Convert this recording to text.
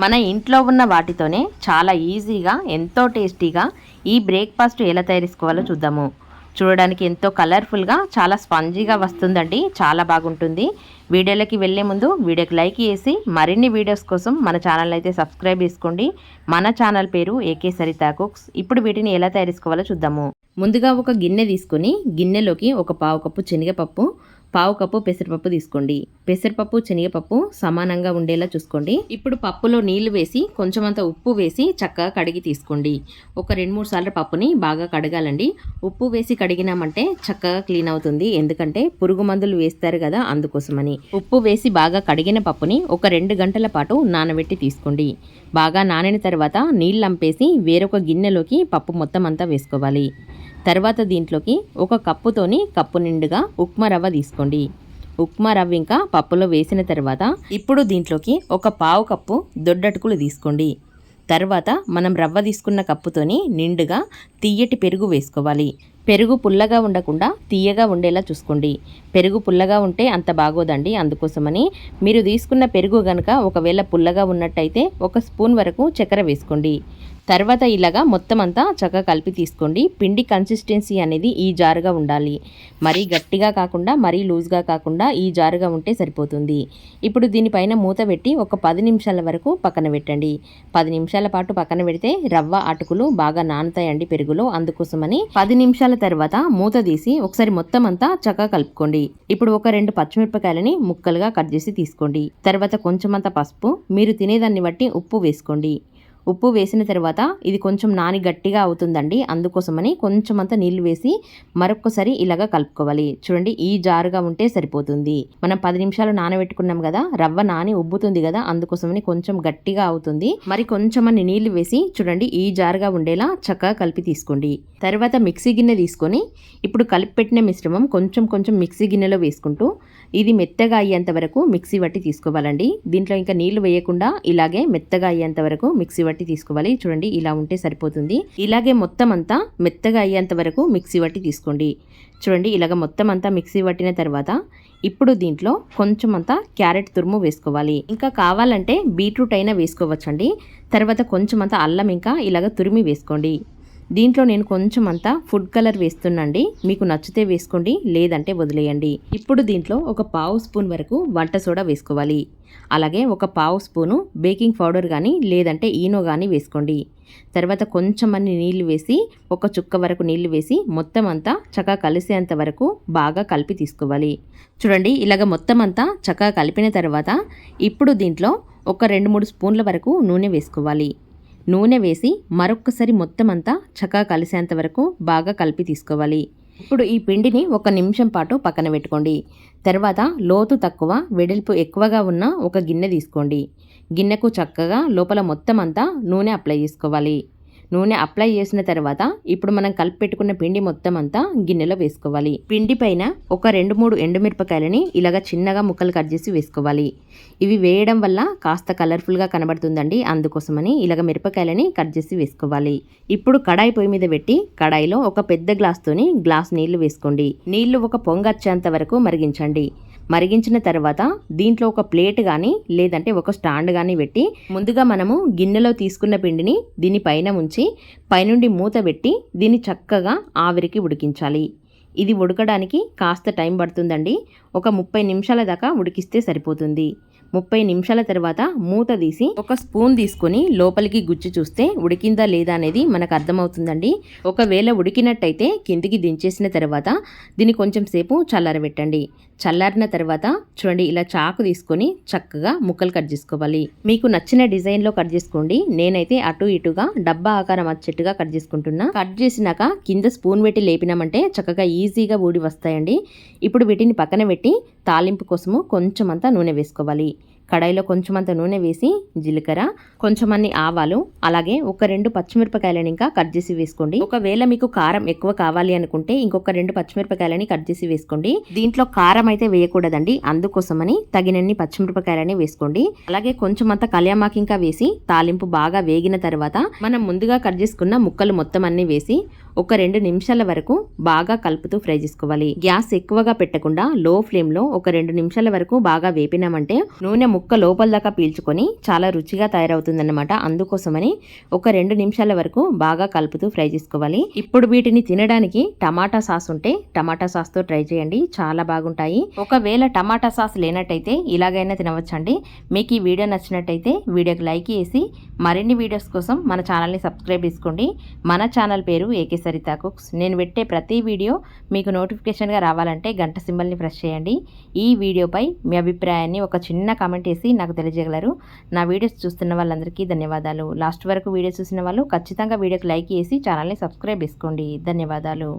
మన ఇంట్లో ఉన్న వాటితోనే చాలా ఈజీగా ఎంతో టేస్టీగా ఈ బ్రేక్ఫాస్ట్ ఎలా తయారు చేసుకోవాలో చూద్దాము. చూడడానికి ఎంతో కలర్ఫుల్గా చాలా స్పంజీగా వస్తుందండి. చాలా బాగుంటుంది. వీడియోలకి వెళ్ళే ముందు వీడియోకి లైక్ చేసి మరిన్ని వీడియోస్ కోసం మన ఛానల్ అయితే సబ్స్క్రైబ్ చేసుకోండి. మన ఛానల్ పేరు ఏకే సరితా కుక్స్. ఇప్పుడు వీటిని ఎలా తయారు చేసుకోవాలో చూద్దాము. ముందుగా ఒక గిన్నె తీసుకుని గిన్నెలోకి ఒక పావు కప్పు శనగపప్పు పావు కప్పు పెసరపప్పు తీసుకోండి. పెసరపప్పు శనగపప్పు సమానంగా ఉండేలా చూసుకోండి. ఇప్పుడు పప్పులో నీళ్ళు వేసి కొంచెం అంత ఉప్పు వేసి చక్కగా కడిగి తీసుకోండి. ఒక రెండు మూడు సార్లు పప్పుని బాగా కడగాలండి. ఉప్పు వేసి కడిగినామంటే చక్కగా క్లీన్ అవుతుంది. ఎందుకంటే పురుగు మందులు వేస్తారు కదా అందుకోసమని. ఉప్పు వేసి బాగా కడిగిన పప్పుని ఒక రెండు గంటల పాటు నానబెట్టి తీసుకోండి. బాగా నానిన తర్వాత నీళ్ళు అంపేసి వేరొక గిన్నెలోకి పప్పు మొత్తం అంతా వేసుకోవాలి. తర్వాత దీంట్లోకి ఒక కప్పుతోని కప్పు నిండుగా ఉప్మా రవ్వ తీసుకోండి. ఉప్మా రవ్వ ఇంకా పప్పులో వేసిన తర్వాత ఇప్పుడు దీంట్లోకి ఒక పావు కప్పు దొడ్డటుకులు తీసుకోండి. తర్వాత మనం రవ్వ తీసుకున్న కప్పుతోని నిండుగా తీయటి పెరుగు వేసుకోవాలి. పెరుగు పుల్లగా ఉండకుండా తీయగా ఉండేలా చూసుకోండి. పెరుగు పుల్లగా ఉంటే అంత బాగోదండి. అందుకోసమని మీరు తీసుకున్న పెరుగు గనక ఒకవేళ పుల్లగా ఉన్నట్టయితే ఒక స్పూన్ వరకు చక్కెర వేసుకోండి. తర్వాత ఇలాగా మొత్తం అంతా చక్కగా కలిపి తీసుకోండి. పిండి కన్సిస్టెన్సీ అనేది ఈ జారుగా ఉండాలి. మరీ గట్టిగా కాకుండా మరీ లూజ్గా కాకుండా ఈ జారుగా ఉంటే సరిపోతుంది. ఇప్పుడు దీనిపైన మూత పెట్టి ఒక పది నిమిషాల వరకు పక్కన పెట్టండి. పది నిమిషాల పాటు పక్కన పెడితే రవ్వ అటుకులు బాగా నానుతాయండి పెరుగులో. అందుకోసమని పది నిమిషాల తర్వాత మూత తీసి ఒకసారి మొత్తం అంతా చక్కగా కలుపుకోండి. ఇప్పుడు ఒక రెండు పచ్చిమిరపకాయలని ముక్కలుగా కట్ చేసి తీసుకోండి. తర్వాత కొంచెం అంత పసుపు మీరు తినేదాన్ని బట్టి ఉప్పు వేసుకోండి. ఉప్పు వేసిన తర్వాత ఇది కొంచెం నాని గట్టిగా అవుతుందండి. అందుకోసమని కొంచెం అంత నీళ్ళు వేసి మరొకసారి ఇలాగా కలుపుకోవాలి. చూడండి ఈ జారుగా ఉంటే సరిపోతుంది. మనం పది నిమిషాలు నానబెట్టుకున్నాం కదా రవ్వ నాని ఉబ్బుతుంది కదా అందుకోసమని కొంచెం గట్టిగా అవుతుంది. మరి కొంచెం అన్ని నీళ్ళు వేసి చూడండి ఈ జారుగా ఉండేలా చక్కగా కలిపి తీసుకోండి. తర్వాత మిక్సీ గిన్నె తీసుకొని ఇప్పుడు కలిపి పెట్టిన మిశ్రమం కొంచెం కొంచెం మిక్సీ గిన్నెలో వేసుకుంటూ ఇది మెత్తగా అయ్యేంత వరకు మిక్సీ పట్టి తీసుకోవాలండి. దీంట్లో ఇంకా నీళ్ళు వేయకుండా ఇలాగే మెత్తగా అయ్యేంత వరకు మిక్సీ బట్టి తీసుకోవాలి. చూడండి ఇలా ఉంటే సరిపోతుంది. ఇలాగే మొత్తం అంతా మెత్తగా అయ్యేంత వరకు మిక్సీ పట్టి తీసుకోండి. చూడండి ఇలాగ మొత్తం అంతా మిక్సీ పట్టిన తర్వాత ఇప్పుడు దీంట్లో కొంచెం అంతా క్యారెట్ తురుము వేసుకోవాలి. ఇంకా కావాలంటే బీట్రూట్ అయినా వేసుకోవచ్చండి. తర్వాత కొంచెం అంతా అల్లం ఇంకా ఇలాగ తురిమి వేసుకోండి. దీంట్లో నేను కొంచెం అంతా ఫుడ్ కలర్ వేస్తున్నాండి. మీకు నచ్చితే వేసుకోండి లేదంటే వదిలేయండి. ఇప్పుడు దీంట్లో ఒక పావు స్పూన్ వరకు వంట సోడా వేసుకోవాలి. అలాగే ఒక పావు స్పూను బేకింగ్ పౌడర్ కానీ లేదంటే ఈనో కానీ వేసుకోండి. తర్వాత కొంచెం అన్ని నీళ్ళు వేసి ఒక చుక్క వరకు నీళ్ళు వేసి మొత్తం అంతా చక్కగా కలిసేంత వరకు బాగా కలిపి తీసుకోవాలి. చూడండి ఇలాగ మొత్తం అంతా చక్కగా కలిపిన తర్వాత ఇప్పుడు దీంట్లో ఒక రెండు మూడు స్పూన్ల వరకు నూనె వేసుకోవాలి. నూనె వేసి మరొక్కసారి మొత్తం అంతా చక్కగా కలిసేంత వరకు బాగా కలిపి తీసుకోవాలి. ఇప్పుడు ఈ పిండిని ఒక నిమిషం పాటు పక్కన పెట్టుకోండి. తర్వాత లోతు తక్కువ వెడల్పు ఎక్కువగా ఉన్న ఒక గిన్నె తీసుకోండి. గిన్నెకు చక్కగా లోపల మొత్తం అంతా నూనె అప్లై చేసుకోవాలి. నూనె అప్లై చేసిన తర్వాత ఇప్పుడు మనం కలిపి పెట్టుకున్న పిండి మొత్తం అంతా గిన్నెలో వేసుకోవాలి. పిండి పైన ఒక రెండు మూడు ఎండుమిరపకాయలని ఇలాగ చిన్నగా ముక్కలు కట్ చేసి వేసుకోవాలి. ఇవి వేయడం వల్ల కాస్త కలర్ఫుల్గా కనబడుతుందండి. అందుకోసమని ఇలాగ మిరపకాయలని కట్ చేసి వేసుకోవాలి. ఇప్పుడు కడాయి పొయ్యి మీద పెట్టి కడాయిలో ఒక పెద్ద గ్లాస్తోని గ్లాస్ నీళ్ళు వేసుకోండి. నీళ్ళు ఒక పొంగచ్చేంత వరకు మరిగించండి. మరిగించిన తర్వాత దీంట్లో ఒక ప్లేట్ కానీ లేదంటే ఒక స్టాండ్ కానీ పెట్టి ముందుగా మనము గిన్నెలో తీసుకున్న పిండిని దీని పైన ఉంచి పైనుండి మూత పెట్టి దీన్ని చక్కగా ఆవిరికి ఉడికించాలి. ఇది ఉడకడానికి కాస్త టైం పడుతుందండి. ఒక ముప్పై నిమిషాల దాకా ఉడికిస్తే సరిపోతుంది. ముప్పై నిమిషాల తర్వాత మూత తీసి ఒక స్పూన్ తీసుకొని లోపలికి గుచ్చి చూస్తే ఉడికిందా లేదా అనేది మనకు అర్థమవుతుందండి. ఒకవేళ ఉడికినట్టయితే కిందికి దించేసిన తర్వాత దీన్ని కొంచెం సేపు చల్లారబెట్టండి. చల్లారిన తర్వాత చూడండి ఇలా చాకు తీసుకొని చక్కగా ముక్కలు కట్ చేసుకోవాలి. మీకు నచ్చిన డిజైన్లో కట్ చేసుకోండి. నేనైతే అటు ఇటుగా డబ్బా ఆకారం వచ్చేట్టుగా కట్ చేసుకుంటున్నా. కట్ చేసినాక కింద స్పూన్ పెట్టి లేపినామంటే చక్కగా ఈజీగా ఊడి వస్తాయండి. ఇప్పుడు వీటిని పక్కన పెట్టి తాలింపు కోసము కొంచెం అంతా నూనె వేసుకోవాలి. కడాయిలో కొంచెం అంత నూనె వేసి జీలకర్ర కొంచెం అన్ని ఆవాలు అలాగే ఒక రెండు పచ్చిమిరపకాయలను ఇంకా కట్ చేసి వేసుకోండి. ఒకవేళ మీకు కారం ఎక్కువ కావాలి అనుకుంటే ఇంకొక రెండు పచ్చిమిరపకాయలని కట్ చేసి వేసుకోండి. దీంట్లో కారం అయితే వేయకూడదండి. అందుకోసమని తగినన్ని పచ్చిమిరపకాయలని వేసుకోండి. అలాగే కొంచెం అంత కళ్యామాకి ఇంకా వేసి తాలింపు బాగా వేగిన తర్వాత మనం ముందుగా కట్ చేసుకున్న ముక్కలు మొత్తం అన్ని వేసి ఒక రెండు నిమిషాల వరకు బాగా కలుపుతూ ఫ్రై చేసుకోవాలి. గ్యాస్ ఎక్కువగా పెట్టకుండా లో ఫ్లేమ్లో ఒక రెండు నిమిషాల వరకు బాగా వేపినామంటే నూనె ముక్క లోపల దాకా పీల్చుకొని చాలా రుచిగా తయారవుతుందన్నమాట. అందుకోసమని ఒక రెండు నిమిషాల వరకు బాగా కలుపుతూ ఫ్రై చేసుకోవాలి. ఇప్పుడు వీటిని తినడానికి టమాటా సాస్ ఉంటే టమాటా సాస్తో ట్రై చేయండి. చాలా బాగుంటాయి. ఒకవేళ టమాటా సాస్ లేనట్టయితే ఇలాగైనా తినవచ్చండి. మీకు ఈ వీడియో నచ్చినట్టయితే వీడియోకి లైక్ చేసి మరిన్ని వీడియోస్ కోసం మన ఛానల్ని సబ్స్క్రైబ్ చేసుకోండి. మన ఛానల్ పేరు ఏకే సరితా కుక్స్. నేను పెట్టే ప్రతి వీడియో మీకు నోటిఫికేషన్గా రావాలంటే గంట సింబల్ని ప్రెస్ చేయండి. ఈ వీడియోపై మీ అభిప్రాయాన్ని ఒక చిన్న కామెంట్ వేసి నాకు తెలియజేయగలరు. నా వీడియోస్ చూస్తున్న వాళ్ళందరికీ ధన్యవాదాలు. లాస్ట్ వరకు వీడియో చూసిన వాళ్ళు ఖచ్చితంగా వీడియోకి లైక్ చేసి ఛానల్ని సబ్స్క్రైబ్ చేసుకోండి. ధన్యవాదాలు.